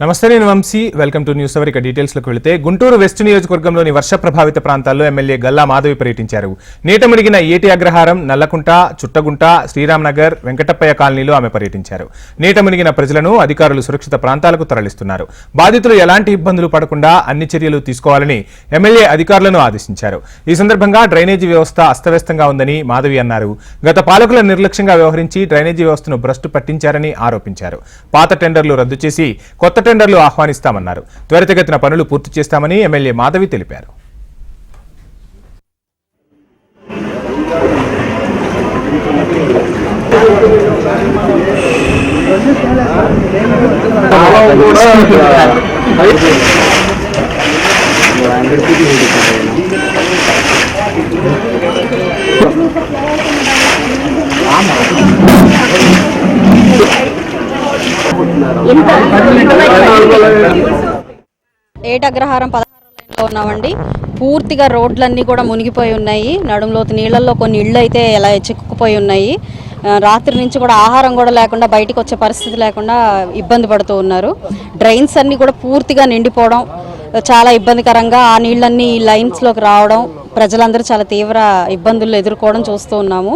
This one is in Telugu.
నమస్తే నేను Vamshi. Welcome to news hour ఇక డీటెయిల్స్లోకి వెళితే గుంటూరు వెస్ట్ నియోజకవర్గంలోని వర్ష ప్రభావిత ప్రాంతాల్లో ఎమ్మెల్యే గల్లా మాధవి పర్యటించారు. నీట మునిగిన ఏటి అగ్రహారం నల్లకుంట చుట్టగుంట శ్రీరామ్నగర్ వెంకటప్పయ్య కాలనీలో ఆమె పర్యటించారు. నీట మునిగిన ప్రజలను అధికారులు సురక్షిత ప్రాంతాలకు తరలిస్తున్నారు. బాధితులు ఎలాంటి ఇబ్బందులు పడకుండా అన్ని చర్యలు తీసుకోవాలని ఎమ్మెల్యే అధికారులను ఆదేశించారు. ఈ సందర్భంగా డ్రైనేజీ వ్యవస్థ అస్తవ్యస్తంగా ఉందని మాధవి అన్నారు. గత పాలకుల నిర్లక్ష్యంగా వ్యవహరించి డ్రైనేజీ వ్యవస్థను భ్రష్టు పట్టించారని ఆరోపించారు. పాత టెండర్లు రద్దు చేసి కొత్త టెండర్లు ఆహ్వానిస్తామన్నారు. త్వరితగతిన పనులు పూర్తి చేస్తామని ఎమ్మెల్యే మాధవి తెలిపారు. ఏటగ్రహారం పదహారు లైన్లో ఉన్నామండి. పూర్తిగా రోడ్లన్నీ కూడా మునిగిపోయి ఉన్నాయి. నడుములోతు నీళ్ళల్లో కొన్ని ఇళ్ళు అయితే ఇలా చిక్కుకుపోయి ఉన్నాయి. రాత్రి నుంచి కూడా ఆహారం కూడా లేకుండా బయటికి వచ్చే పరిస్థితి లేకుండా ఇబ్బంది పడుతూ ఉన్నారు. డ్రైన్స్ అన్నీ కూడా పూర్తిగా నిండిపోవడం చాలా ఇబ్బందికరంగా ఆ నీళ్ళన్నీ ఈ లైన్స్లోకి రావడం ప్రజలందరూ చాలా తీవ్ర ఇబ్బందులు ఎదుర్కోవడం చూస్తూ ఉన్నాము.